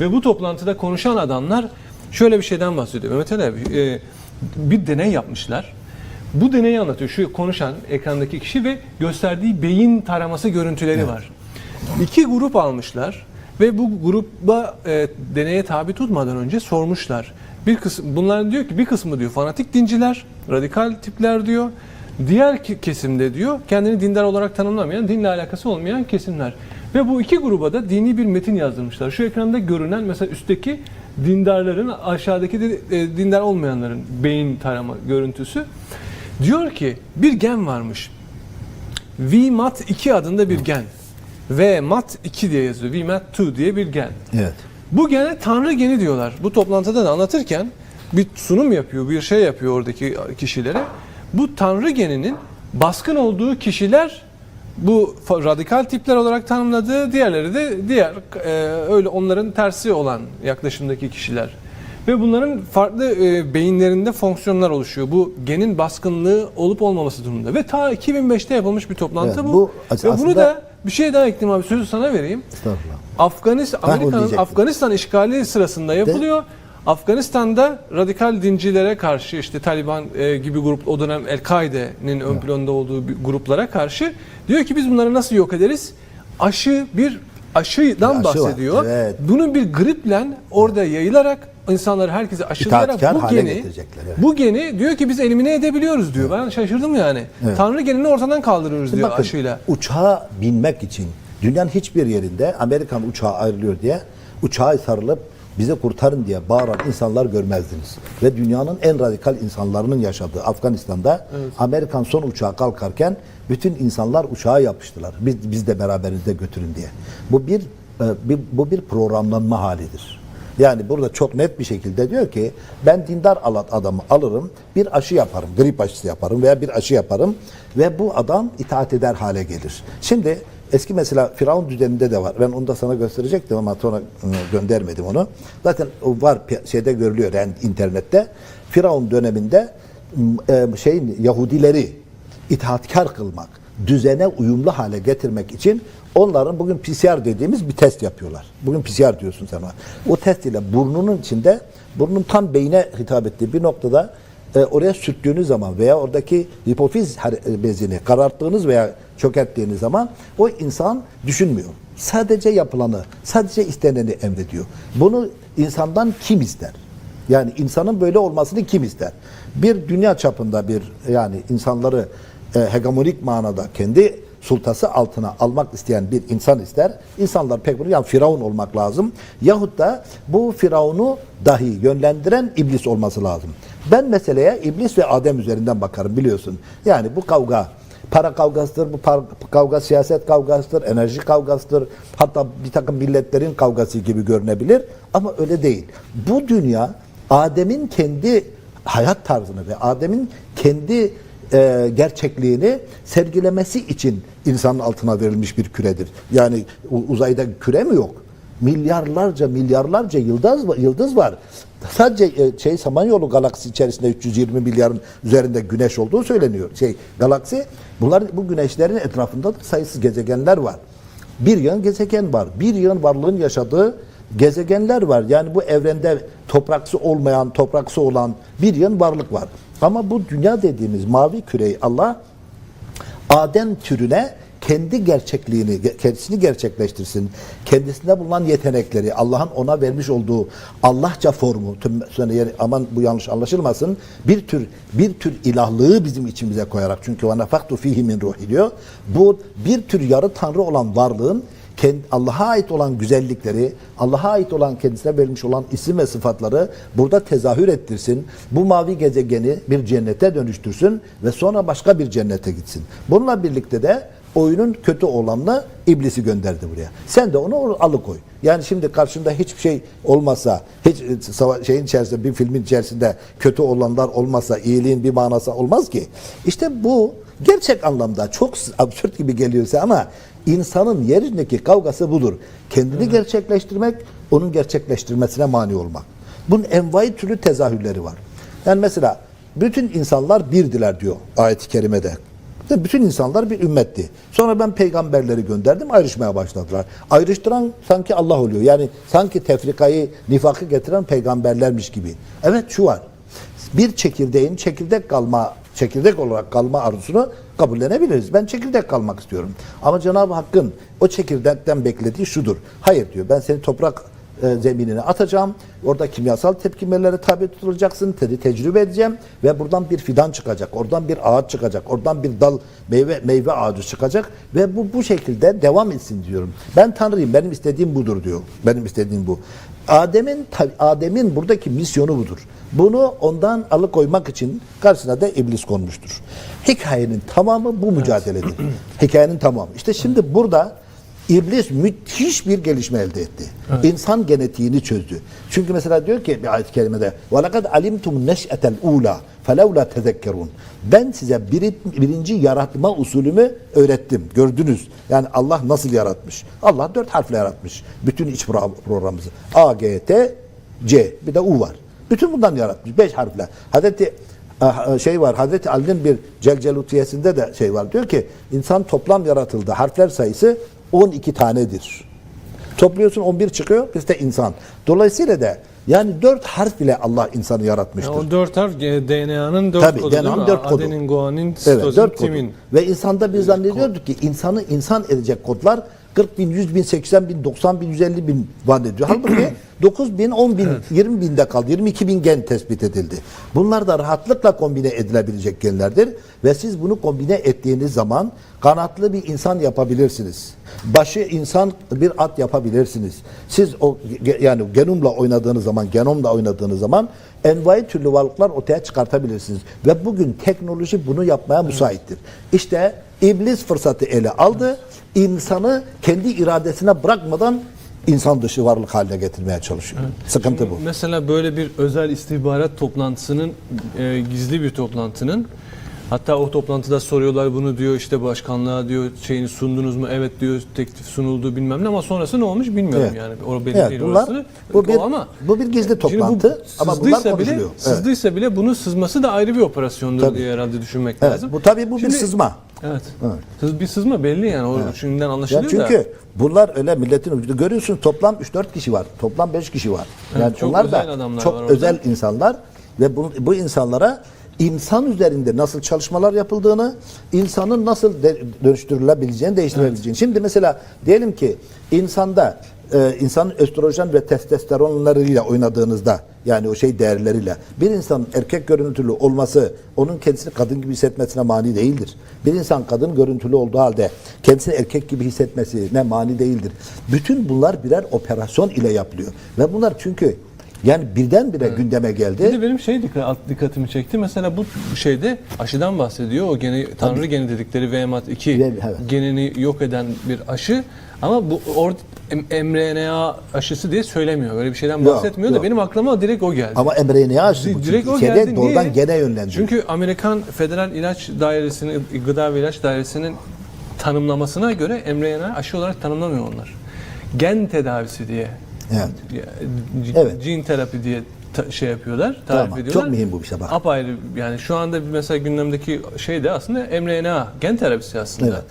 Ve bu toplantıda konuşan adamlar şöyle bir şeyden bahsediyor. Mehmet Ali abi, e, bir deney yapmışlar. Bu deneyi anlatıyor. Şu konuşan ekrandaki kişi ve gösterdiği beyin taraması görüntüleri var. İki grup almışlar ve bu gruba e, deneye tabi tutmadan önce sormuşlar. Bir kısım bunların diyor ki bir kısmı diyor fanatik dinciler, radikal tipler diyor. Diğer kesimde diyor kendini dindar olarak tanımlamayan, dinle alakası olmayan kesimler. Ve bu iki gruba da dini bir metin yazdırmışlar. Şu ekranda görünen mesela üstteki dindarların, aşağıdaki de e, dindar olmayanların beyin tarama görüntüsü. Diyor ki bir gen varmış. VMAT2 adında bir gen. VMAT2 diye yazıyor. VMAT2 diye bir gen. Evet. Bu gene Tanrı geni diyorlar. Bu toplantıda da anlatırken bir sunum yapıyor, bir şey yapıyor oradaki kişilere. Bu Tanrı geninin baskın olduğu kişiler bu radikal tipler olarak tanımladığı, diğerleri de diğer e, öyle onların tersi olan yaklaşımdaki kişiler. Ve bunların farklı e, beyinlerinde fonksiyonlar oluşuyor. Bu genin baskınlığı olup olmaması durumunda. Ve ta 2005'te yapılmış bir toplantı Evet, bu. bu Ve bunu da bir şey daha ekleyeyim abi sözü sana vereyim. Estağfurullah. Afganistan Amerika'nın. Afganistan işgali sırasında yapılıyor. Afganistan'da radikal dincilere karşı işte Taliban e, gibi grup o dönem El-Kaide'nin ön planda olduğu gruplara karşı diyor ki biz bunları nasıl yok ederiz? Aşı bir aşıdan aşı var, bahsediyor. evet. Bunun bir griple orada yayılarak insanları herkese aşılayarak bu geni evet. bu geni diyor ki biz elimine edebiliyoruz diyor. Ben şaşırdım yani. Tanrı genini ortadan kaldırıyoruz diyor Bakın, aşıyla. uçağa binmek için dünyanın hiçbir yerinde Amerikan uçağı ayrılıyor diye uçağa sarılıp bizi kurtarın diye bağıran insanlar görmezdiniz. Ve dünyanın en radikal insanlarının yaşadığı Afganistan'da Amerikan son uçağa kalkarken bütün insanlar uçağa yapıştılar. Biz, biz de beraberimizde götürün diye. Bu bir, e, bir bu bir programlanma halidir. Yani burada çok net bir şekilde diyor ki ben dindar adamı alırım bir aşı yaparım grip aşısı yaparım veya bir aşı yaparım ve bu adam itaat eder hale gelir. Şimdi eski mesela Firavun düzeninde de var. Ben onu da sana gösterecektim ama sonra ı, göndermedim onu. Zaten var şeyde görülüyor yani internette. Firavun döneminde e, şeyin Yahudileri itaatkar kılmak, düzene uyumlu hale getirmek için onların bugün PCR dediğimiz bir test yapıyorlar. Bugün PCR diyorsun sen ona. O test ile burnunun içinde, burnun tam beyne hitap ettiği bir noktada e, oraya sürttüğünüz zaman veya oradaki hipofiz hare- bezini kararttığınız veya çökerttiğiniz zaman o insan düşünmüyor. Sadece yapılanı, sadece isteneni emrediyor. Bunu insandan kim ister? Yani insanın böyle olmasını kim ister? Bir dünya çapında bir yani insanları e, hegemonik manada kendi sultası altına almak isteyen bir insan ister. İnsanlar pek bunu yani firavun olmak lazım. Yahut da bu firavunu dahi yönlendiren iblis olması lazım. Ben meseleye iblis ve Adem üzerinden bakarım biliyorsun. Yani bu kavga para kavgasıdır, bu par- kavga siyaset kavgasıdır, enerji kavgasıdır. Hatta bir takım milletlerin kavgası gibi görünebilir ama öyle değil. Bu dünya Adem'in kendi hayat tarzını ve Adem'in kendi e, gerçekliğini sergilemesi için insanın altına verilmiş bir küredir. Yani uzayda küre mi yok? Milyarlarca milyarlarca yıldız yıldız var. Sadece e, şey Samanyolu galaksi içerisinde 320 milyarın üzerinde güneş olduğu söyleniyor. Şey galaksi bunlar bu güneşlerin etrafında da sayısız gezegenler var. Bir yığın gezegen var. Bir yığın varlığın yaşadığı gezegenler var. Yani bu evrende topraksı olmayan, topraksı olan bir yığın varlık var. Ama bu dünya dediğimiz mavi küreyi Allah Adem türüne kendi gerçekliğini, kendisini gerçekleştirsin. Kendisinde bulunan yetenekleri, Allah'ın ona vermiş olduğu Allahça formu, tüm aman bu yanlış anlaşılmasın. Bir tür bir tür ilahlığı bizim içimize koyarak çünkü ve nefaktu fihi min ruhi diyor. Bu bir tür yarı tanrı olan varlığın Allah'a ait olan güzellikleri, Allah'a ait olan kendisine verilmiş olan isim ve sıfatları burada tezahür ettirsin. Bu mavi gezegeni bir cennete dönüştürsün ve sonra başka bir cennete gitsin. Bununla birlikte de oyunun kötü olanla iblisi gönderdi buraya. Sen de onu alıkoy. Yani şimdi karşında hiçbir şey olmasa, hiç e, şeyin içerisinde bir filmin içerisinde kötü olanlar olmasa, iyiliğin bir manası olmaz ki. İşte bu gerçek anlamda çok absürt gibi geliyorsa ama insanın yerindeki kavgası budur. Kendini gerçekleştirmek, onun gerçekleştirmesine mani olmak. Bunun envai türlü tezahürleri var. Yani mesela bütün insanlar birdiler diyor ayet-i kerimede. Bütün insanlar bir ümmetti. Sonra ben peygamberleri gönderdim ayrışmaya başladılar. Ayrıştıran sanki Allah oluyor. Yani sanki tefrikayı, nifakı getiren peygamberlermiş gibi. Evet şu var. Bir çekirdeğin çekirdek kalma, çekirdek olarak kalma arzusunu kabullenebiliriz. Ben çekirdek kalmak istiyorum. Ama Cenab-ı Hakk'ın o çekirdekten beklediği şudur. Hayır diyor ben seni toprak e, zeminine atacağım. Orada kimyasal tepkimelere tabi tutulacaksın. Te tecrübe edeceğim ve buradan bir fidan çıkacak. Oradan bir ağaç çıkacak. Oradan bir dal meyve meyve ağacı çıkacak ve bu bu şekilde devam etsin diyorum. Ben Tanrıyım. Benim istediğim budur diyor. Benim istediğim bu. Adem'in Adem'in buradaki misyonu budur. Bunu ondan alıkoymak için karşısına da iblis konmuştur. Hikayenin tamamı bu mücadeledir. Hikayenin tamamı. İşte şimdi burada İblis müthiş bir gelişme elde etti. İnsan genetiğini çözdü. Çünkü mesela diyor ki bir ayet-i kerimede وَلَقَدْ عَلِمْتُمْ نَشْأَةَ الْعُولَى فَلَوْلَا تَذَكَّرُونَ Ben size biri- birinci yaratma usulümü öğrettim. Gördünüz. Yani Allah nasıl yaratmış? Allah dört harfle yaratmış. Bütün iç pro- programımızı. A, G, T, C. Bir de U var. Bütün bundan yaratmış. Beş harfle. Hazreti Ah, şey var Hazreti Ali'nin bir Celcelutiyesinde de şey var diyor ki insan toplam yaratıldı harfler sayısı 12 tanedir. Topluyorsun 11 çıkıyor biz de insan. Dolayısıyla da yani dört harf ile Allah insanı yaratmıştır. Yani o dört harf e, DNA'nın dört Tabii, kodu değil DNA'nın mi? dört kodu. Adenin, guanin, Evet, sitozin, dört kodu. timin. Ve insanda biz zannediyorduk ki insanı insan edecek kodlar 40 bin, 100 bin, 80 bin, 90 bin, 150 bin zannediyor. Halbuki 9 bin, 10 bin, 20 binde kaldı. 22 bin gen tespit edildi. Bunlar da rahatlıkla kombine edilebilecek genlerdir. Ve siz bunu kombine ettiğiniz zaman kanatlı bir insan yapabilirsiniz. Başı insan bir at yapabilirsiniz. Siz o yani genomla oynadığınız zaman, genomla oynadığınız zaman envai türlü varlıklar ortaya çıkartabilirsiniz. Ve bugün teknoloji bunu yapmaya müsaittir. İşte iblis fırsatı ele aldı. İnsanı kendi iradesine bırakmadan insan dışı varlık haline getirmeye çalışıyor. Sıkıntı bu. Mesela böyle bir özel istihbarat toplantısının e, gizli bir toplantının hatta o toplantıda soruyorlar bunu diyor işte başkanlığa diyor şeyini sundunuz mu? Evet diyor teklif sunuldu bilmem ne ama sonrası ne olmuş bilmiyorum Evet. yani. O belli Evet, değil bunlar- orası. bu bir- ama bu bir gizli Şimdi bu toplantı ama bunlar sızdıysa bile, konuşuluyor. Evet. sızdıysa bile bunun sızması da ayrı bir operasyondur Tabii. diye herhalde düşünmek Evet, lazım. bu tabii bu bir Şimdi- sızma. Evet. Sız- Bir sızma belli yani. O şimdiden Ya anlaşılıyor da. çünkü bunlar öyle milletin vücudu görüyorsun toplam 3-4 kişi var. Toplam 5 kişi var. Evet, Yani çok onlar özel da çok var orada. özel insanlar ve bu, bu insanlara insan üzerinde nasıl çalışmalar yapıldığını, insanın nasıl de, dönüştürülebileceğini, değiştirilebileceğini. Şimdi mesela diyelim ki insanda e, insanın östrojen ve testosteronlarıyla oynadığınızda yani o şey değerleriyle bir insanın erkek görüntülü olması onun kendisini kadın gibi hissetmesine mani değildir. Bir insan kadın görüntülü olduğu halde kendisini erkek gibi hissetmesine mani değildir. Bütün bunlar birer operasyon ile yapılıyor. Ve bunlar çünkü yani birdenbire gündeme geldi. Bir de benim şey dikkat, dikkatimi çekti. Mesela bu şeyde aşıdan bahsediyor. O gene tanrı geni dedikleri VMAT2 Ve- evet. genini yok eden bir aşı. Ama bu or, mRNA aşısı diye söylemiyor. Öyle bir şeyden Yok, bahsetmiyor da yok. benim aklıma direkt o geldi. Ama mRNA aşısı bu. Direkt o geldi. doğrudan Niye? gene yönlendiriyor. Çünkü Amerikan Federal İlaç Dairesi'nin Gıda ve İlaç Dairesi'nin tanımlamasına göre mRNA aşı olarak tanımlamıyor onlar. Gen tedavisi diye. Evet. Evet. Gene terapi diye ta- şey yapıyorlar, tarif Tamam, ediyorlar. çok mühim bu bir şey bak. Apayrı yani şu anda mesela gündemdeki şey de aslında mRNA gen terapisi aslında. Evet.